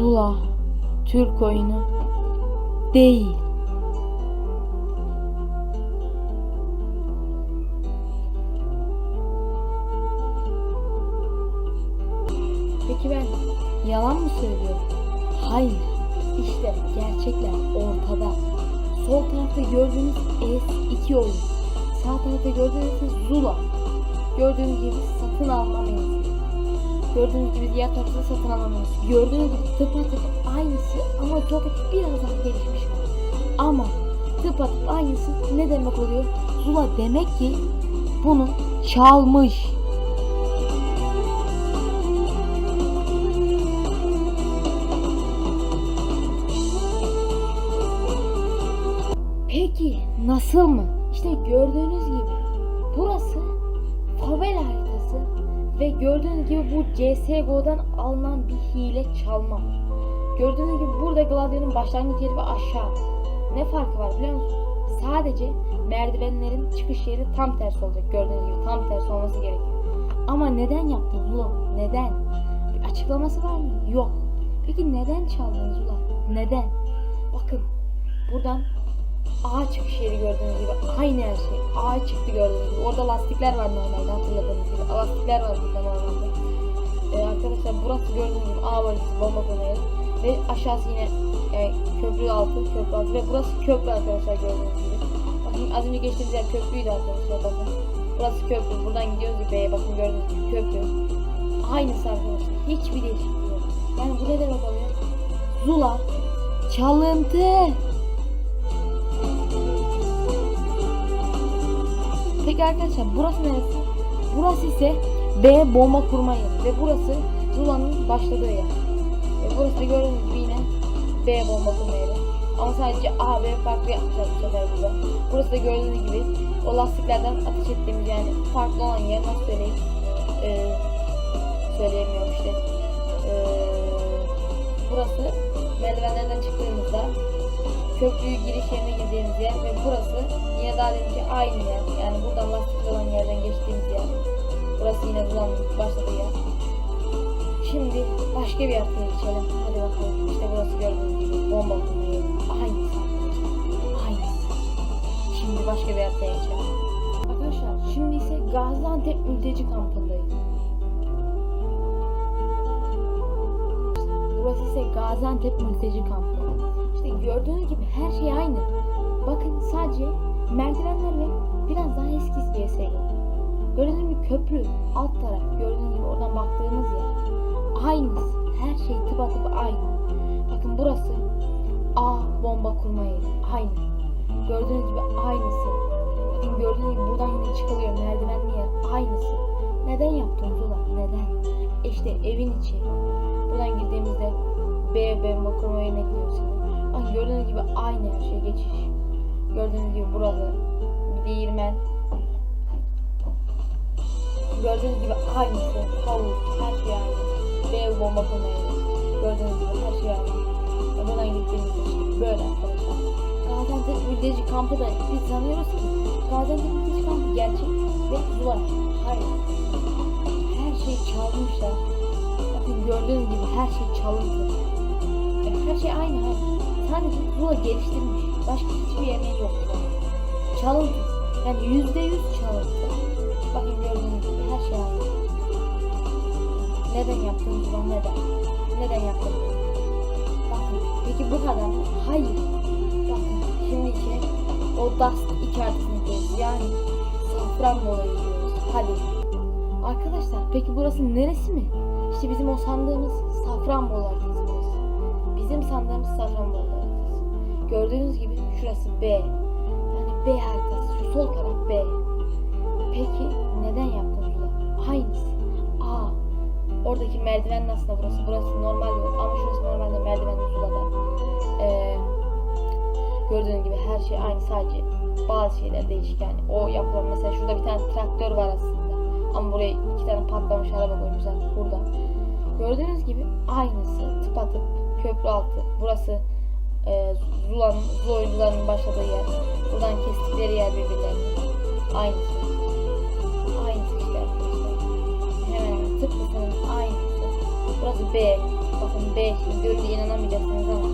Zula Türk oyunu değil. Peki ben yalan mı söylüyorum? Hayır. İşte gerçekler ortada. Sol tarafta gördüğünüz S2 oyun. Sağ tarafta gördüğünüz Zula. Gördüğünüz gibi satın alma menüsü. Gördüğünüz gibi diğer tarafta satın menüsü. Gördüğünüz gibi tıpatıp aynısı ama sohbeti biraz daha gelişmiş. Ama tıpatıp aynısı ne demek oluyor? Zula demek ki bunu çalmış. Peki nasıl mı? İşte gördüğünüz gördüğünüz gibi bu CSGO'dan alınan bir hile çalma. Gördüğünüz gibi burada Gladio'nun başlangıç yeri ve aşağı. Ne farkı var biliyor musunuz? Sadece merdivenlerin çıkış yeri tam tersi olacak. Gördüğünüz gibi tam tersi olması gerekiyor. Ama neden yaptınız ulan? Neden? Bir açıklaması var mı? Yok. Peki neden çaldınız ulan? Neden? Bakın buradan A çıkış yeri gördüğünüz gibi aynı her şey. A çıktı gördüğünüz gibi. Orada lastikler var normalde hatırladığınız gibi. Lastikler var burada normalde. Ee, arkadaşlar burası gördüğünüz gibi A var bomba konuyor. Ve aşağısı yine e, köprü altı, köprü altı ve burası köprü arkadaşlar gördüğünüz gibi. Bakın az önce geçtiğimiz yer köprüydü arkadaşlar bakın. Burası köprü. Buradan gidiyoruz B'ye bakın gördüğünüz gibi köprü. Aynısı arkadaşlar. Hiçbir değişikliği yok. Yani bu ne demek oluyor? Zula çalıntı. Peki arkadaşlar burası neresi? Burası ise B bomba kurma yeri ve burası Zula'nın başladığı yer. Ve burası da gördüğünüz gibi yine B bomba kurma yeri. Ama sadece A, B farklı yapmışlar bu sefer burada. Burası da gördüğünüz gibi o lastiklerden ateş ettiğimiz yani farklı olan yer nasıl söyleyeyim? Ee, söyleyemiyorum işte. Ee, burası merdivenlerden çıktığımızda köprüyü giriş yerine girdiğimiz yer ve burası yine daha deminki aynı yer. Yani buradan Burası yine bulan başladığı yer. Şimdi başka bir haritaya geçelim. Hadi bakalım. İşte burası gördüğünüz gibi bomba kurma yeri. Aynısı. Aynısı. Şimdi başka bir haritaya geçelim. Arkadaşlar şimdi ise Gaziantep mülteci kampındayız. Burası ise Gaziantep mülteci kampı. İşte gördüğünüz gibi her şey aynı. Bakın sadece merdivenler ve biraz daha eski CSGO. Gördüğünüz gibi köprü, alt taraf, gördüğünüz gibi oradan baktığınız yer. Aynısı. Her şey tıpatıp aynı. Bakın burası A bomba kurma yeri. Aynı. Gördüğünüz gibi aynısı. Bakın gördüğünüz gibi buradan yine çıkılıyor merdivenli yer. Aynısı. Neden yaptınız ulan? Neden? İşte evin içi. Buradan girdiğimizde B bomba kurma yerine gidiyoruz. Bakın gördüğünüz gibi aynı her şey geçiş. Gördüğünüz gibi burada bir değirmen. Gördüğünüz gibi aynısı. Havuz, her şey aynı. B bomba yeri. Gördüğünüz gibi her şey aynı. Ve buradan gittiğimizde işte böyle arkadaşlar. Gaziantep mülteci kampı da biz sanıyoruz ki Gaziantep mülteci kampı gerçek ve Zula. Hayır. Her şey çalmışlar. Bakın gördüğünüz gibi her şey çalıntı. E, her şey aynı aynı. Sadece Zula geliştirmiş. Başka hiçbir yemeği yok. Çalıntı. Yani yüzde yüz çalıntı. Bakın gördüğünüz gibi her şey aynı. Neden yaptınız Zula neden? Neden yaptınız? Bakın peki bu kadar mı? Hayır. Bakın şimdi ise o Dust işaretini koyuyoruz. Yani Safranbolu'ya gidiyoruz. Hadi. Arkadaşlar peki burası neresi mi? İşte bizim o sandığımız Safranbolu haritası burası. Bizim sandığımız Safranbolu haritası. Gördüğünüz gibi şurası B. Yani B haritası. Şu sol taraf B. Peki neden yaptınız bunu? Aynısı. A. Oradaki merdiven aslında burası. Burası normal yol ama şurası normalde merdiven Zula'da. Ee, gördüğünüz gibi her şey aynı sadece bazı şeyler değişik yani. O yapılan mesela şurada bir tane traktör var aslında. Ama buraya iki tane patlamış araba koymuşlar burada. Gördüğünüz gibi aynısı tıpatıp köprü altı. Burası e, Zula'nın, Zula oyuncularının başladığı yer. Buradan kestikleri yer birbirlerine. Aynısı. Tıpkısının aynısı. Burası B. bakın 5 görünce inanamayacaksınız ama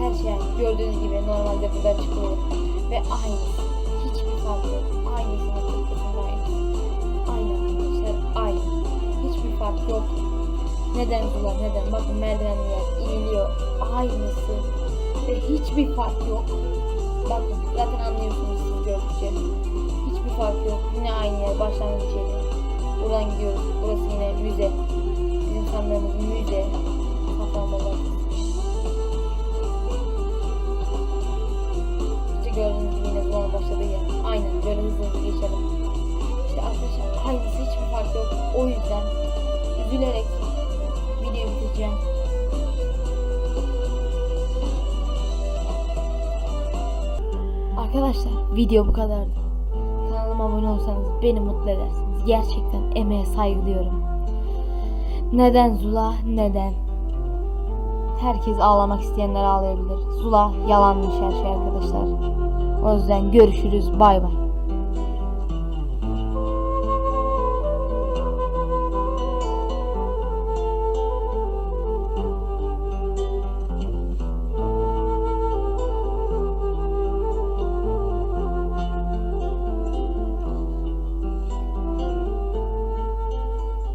her şey gördüğünüz gibi normalde burada çıkıyor ve aynısı. Hiçbir fark yok. Aynısı. Aynı arkadaşlar aynı. Hiçbir fark yok. Neden Zula neden? Bakın merdivenler iniliyor. Aynısı. Ve hiçbir fark yok. Bakın zaten anlıyorsunuz siz gördükçe. Hiçbir fark yok. Yine aynı yer başlangıç yeri. Buradan müze müze saklanmalar işte gördüğünüz gibi yine Zula'nın başladığı yer aynen böyle hızlı hızlı geçelim işte arkadaşlar aynısı hiçbir fark yok o yüzden üzülerek videoyu bitireceğim Arkadaşlar video bu kadardı. Kanalıma abone olsanız beni mutlu edersiniz. Gerçekten emeğe saygı duyuyorum. Neden Zula? Neden? Herkes ağlamak isteyenler ağlayabilir. Zula yalanmış her şey arkadaşlar. O yüzden görüşürüz. Bay bay.